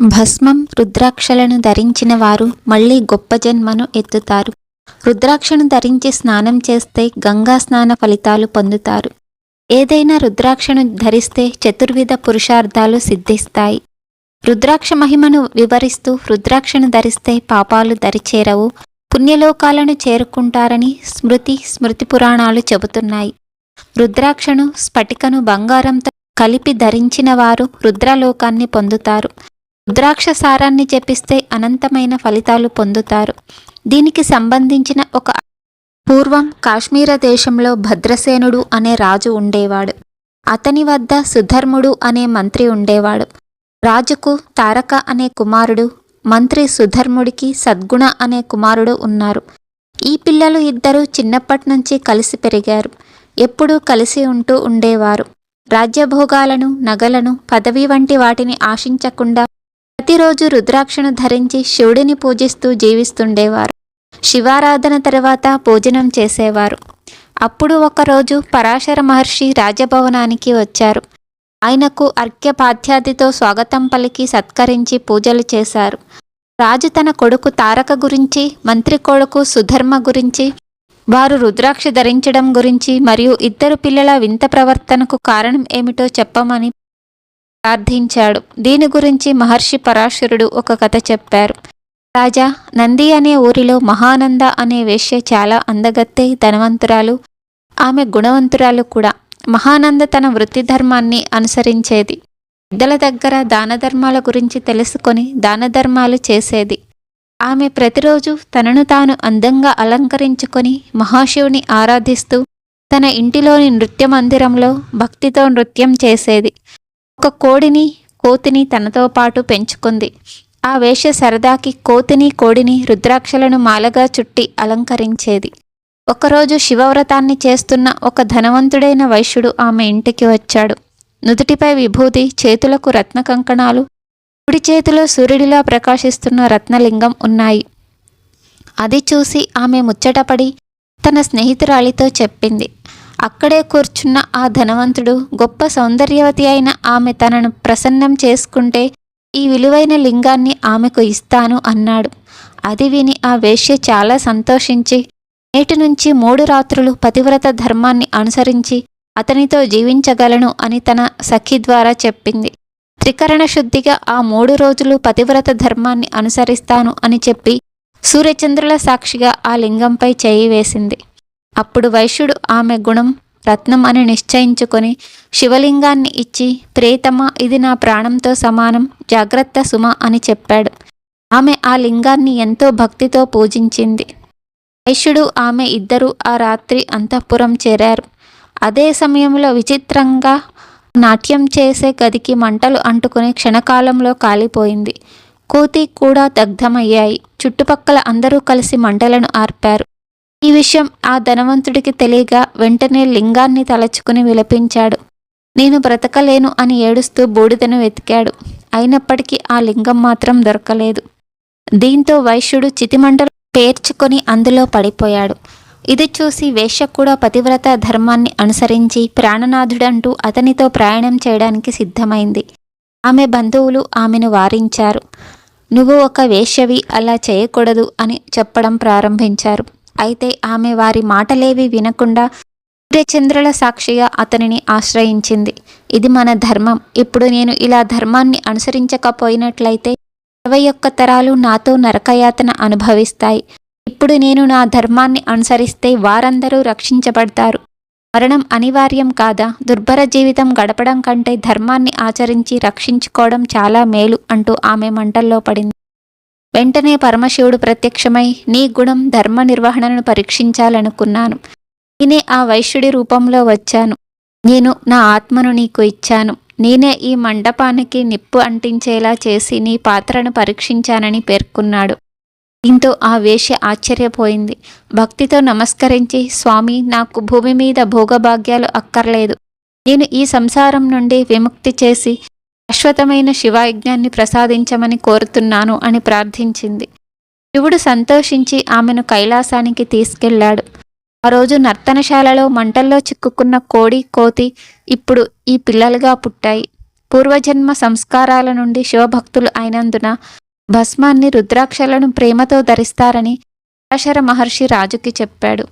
భస్మం రుద్రాక్షలను ధరించిన వారు మళ్ళీ గొప్ప జన్మను ఎత్తుతారు. రుద్రాక్షను ధరించి స్నానం చేస్తే గంగా స్నాన ఫలితాలు పొందుతారు. ఏదైనా రుద్రాక్షను ధరిస్తే చతుర్విధ పురుషార్థాలు సిద్ధిస్తాయి. రుద్రాక్ష మహిమను వివరిస్తూ రుద్రాక్షను ధరిస్తే పాపాలు దరిచేరవు. పుణ్యలోకాలను చేరుకుంటారని స్మృతి స్మృతి పురాణాలు చెబుతున్నాయి. రుద్రాక్షను స్ఫటికను బంగారంతో కలిపి ధరించిన వారు రుద్రలోకాన్ని పొందుతారు. రుద్రాక్ష సారాన్ని జపిస్తే అనంతమైన ఫలితాలు పొందుతారు. దీనికి సంబంధించిన ఒక పూర్వం కాశ్మీర దేశంలో భద్రసేనుడు అనే రాజు ఉండేవాడు. అతని వద్ద సుధర్ముడు అనే మంత్రి ఉండేవాడు. రాజుకు తారక అనే కుమారుడు మంత్రి సుధర్ముడికి సద్గుణ అనే కుమారుడు ఉన్నారు. ఈ పిల్లలు ఇద్దరూ చిన్నప్పటి నుంచి కలిసి పెరిగారు. ఎప్పుడూ కలిసి ఉంటూ ఉండేవారు. రాజ్యభోగాలను నగలను పదవి వంటి వాటిని ఆశించకుండా ప్రతిరోజు రుద్రాక్షను ధరించి శివుడిని పూజిస్తూ జీవిస్తుండేవారు. శివారాధన తర్వాత భోజనం చేసేవారు. అప్పుడు ఒకరోజు పరాశర మహర్షి రాజభవనానికి వచ్చారు. ఆయనకు అర్ఘ్యపాధ్యాదితో స్వాగతం పలికి సత్కరించి పూజలు చేశారు. రాజు తన కొడుకు తారక గురించి మంత్రి కొడుకు సుధర్మ గురించి వారు రుద్రాక్ష ధరించడం గురించి మరియు ఇద్దరు పిల్లల వింత ప్రవర్తనకు కారణం ఏమిటో చెప్పమని ప్రార్థించాడు. దీని గురించి మహర్షి పరాశరుడు ఒక కథ చెప్పారు. రాజా నంది అనే ఊరిలో మహానంద అనే వేశ్య చాలా అందగత్తె ధనవంతురాలు. ఆమె గుణవంతురాలు కూడా. మహానంద తన వృత్తి ధర్మాన్ని అనుసరించేది. పెద్దల దగ్గర దాన ధర్మాల గురించి తెలుసుకొని దాన ధర్మాలు చేసేది. ఆమె ప్రతిరోజు తనను తాను అందంగా అలంకరించుకొని మహాశివుని ఆరాధిస్తూ తన ఇంటిలోని నృత్య మందిరంలో భక్తితో నృత్యం చేసేది. ఒక కోడిని కోతిని తనతో పాటు పెంచుకుంది. ఆ వేష సరదాకి కోతిని కోడిని రుద్రాక్షలను మాలగా చుట్టి అలంకరించేది. ఒకరోజు శివవ్రతాన్ని చేస్తున్న ఒక ధనవంతుడైన వైశ్యుడు ఆమె ఇంటికి వచ్చాడు. నుదుటిపై విభూతి చేతులకు రత్న కంకణాలు కుడి చేతిలో సూర్యుడిలా ప్రకాశిస్తున్న రత్నలింగం ఉన్నాయి. అది చూసి ఆమె ముచ్చటపడి తన స్నేహితురాలితో చెప్పింది. అక్కడే కూర్చున్న ఆ ధనవంతుడు గొప్ప సౌందర్యవతి అయిన ఆమె తనను ప్రసన్నం చేసుకుంటే ఈ విలువైన లింగాన్ని ఆమెకు ఇస్తాను అన్నాడు. అది విని ఆ వేష్య చాలా సంతోషించి నేటి నుంచి మూడు రాత్రులు పతివ్రత ధర్మాన్ని అనుసరించి అతనితో జీవించగలను అని తన సఖి ద్వారా చెప్పింది. త్రికరణ శుద్ధిగా ఆ మూడు రోజులు పతివ్రత ధర్మాన్ని అనుసరిస్తాను అని చెప్పి సూర్యచంద్రుల సాక్షిగా ఆ లింగంపై చేయి వేసింది. అప్పుడు వైశ్యుడు ఆమె గుణం రత్నం అని నిశ్చయించుకొని శివలింగాన్ని ఇచ్చి ప్రేతమ ఇది నా ప్రాణంతో సమానం జాగ్రత్త సుమ అని చెప్పాడు. ఆమె ఆ లింగాన్ని ఎంతో భక్తితో పూజించింది. వైశ్యుడు ఆమె ఇద్దరూ ఆ రాత్రి అంతఃపురం చేరారు. అదే సమయంలో విచిత్రంగా నాట్యం చేసే గదికి మంటలు అంటుకుని క్షణకాలంలో కాలిపోయింది. కోతి కూడా దగ్ధమయ్యాయి. చుట్టుపక్కల అందరూ కలిసి మంటలను ఆర్పారు. ఈ విషయం ఆ ధనవంతుడికి తెలియగా వెంటనే లింగాన్ని తలచుకుని విలపించాడు. నేను బ్రతకలేను అని ఏడుస్తూ బూడిదను వెతికాడు. అయినప్పటికీ ఆ లింగం మాత్రం దొరకలేదు. దీంతో వైశ్యుడు చితిమంటలు పేర్చుకొని అందులో పడిపోయాడు. ఇది చూసి వేష్య కూడా పతివ్రత ధర్మాన్ని అనుసరించి ప్రాణనాథుడంటూ అతనితో ప్రయాణం చేయడానికి సిద్ధమైంది. ఆమె బంధువులు ఆమెను వారించారు. నువ్వు ఒక వేష్యవి అలా చేయకూడదు అని చెప్పడం ప్రారంభించారు. అయితే ఆమె వారి మాటలేవి వినకుండా సూర్యచంద్రుల సాక్షిగా అతనిని ఆశ్రయించింది. ఇది మన ధర్మం. ఇప్పుడు నేను ఇలా ధర్మాన్ని అనుసరించకపోయినట్లయితే ఇరవై ఒక్క తరాలు నాతో నరకయాతన అనుభవిస్తాయి. ఇప్పుడు నేను నా ధర్మాన్ని అనుసరిస్తే వారందరూ రక్షించబడతారు. మరణం అనివార్యం కాదా? దుర్భర జీవితం గడపడం కంటే ధర్మాన్ని ఆచరించి రక్షించుకోవడం చాలా మేలు అంటూ ఆమె మంటల్లో పడింది. వెంటనే పరమశివుడు ప్రత్యక్షమై నీ గుణం ధర్మ నిర్వహణను పరీక్షించాలనుకున్నాను. నేనే ఆ వైశ్యుడి రూపంలో వచ్చాను. నేను నా ఆత్మను నీకు ఇచ్చాను. నేనే ఈ మండపానికి నిప్పు అంటించేలా చేసి నీ పాత్రను పరీక్షించానని పేర్కొన్నాడు. దీంతో ఆ వేష్య ఆశ్చర్యపోయింది. భక్తితో నమస్కరించి స్వామి నాకు భూమి మీద భోగభాగ్యాలు అక్కర్లేదు. నేను ఈ సంసారం నుండి విముక్తి చేసి శాశ్వతమైన శివాయజ్ఞాన్ని ప్రసాదించమని కోరుతున్నాను అని ప్రార్థించింది. శివుడు సంతోషించి ఆమెను కైలాసానికి తీసుకెళ్ళాడు ఆ రోజు నర్తనశాలలో మంటల్లో చిక్కుకున్న కోడి కోతి ఇప్పుడు ఈ పిల్లలుగా పుట్టాయి. పూర్వజన్మ సంస్కారాల నుండి శివభక్తులు అయినందున భస్మాన్ని రుద్రాక్షలను ప్రేమతో ధరిస్తారని పరాశర మహర్షి రాజుకి చెప్పాడు.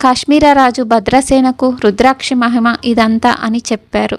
కాశ్మీర రాజు భద్రసేనకు రుద్రాక్షి మహిమ ఇదంతా అని చెప్పారు.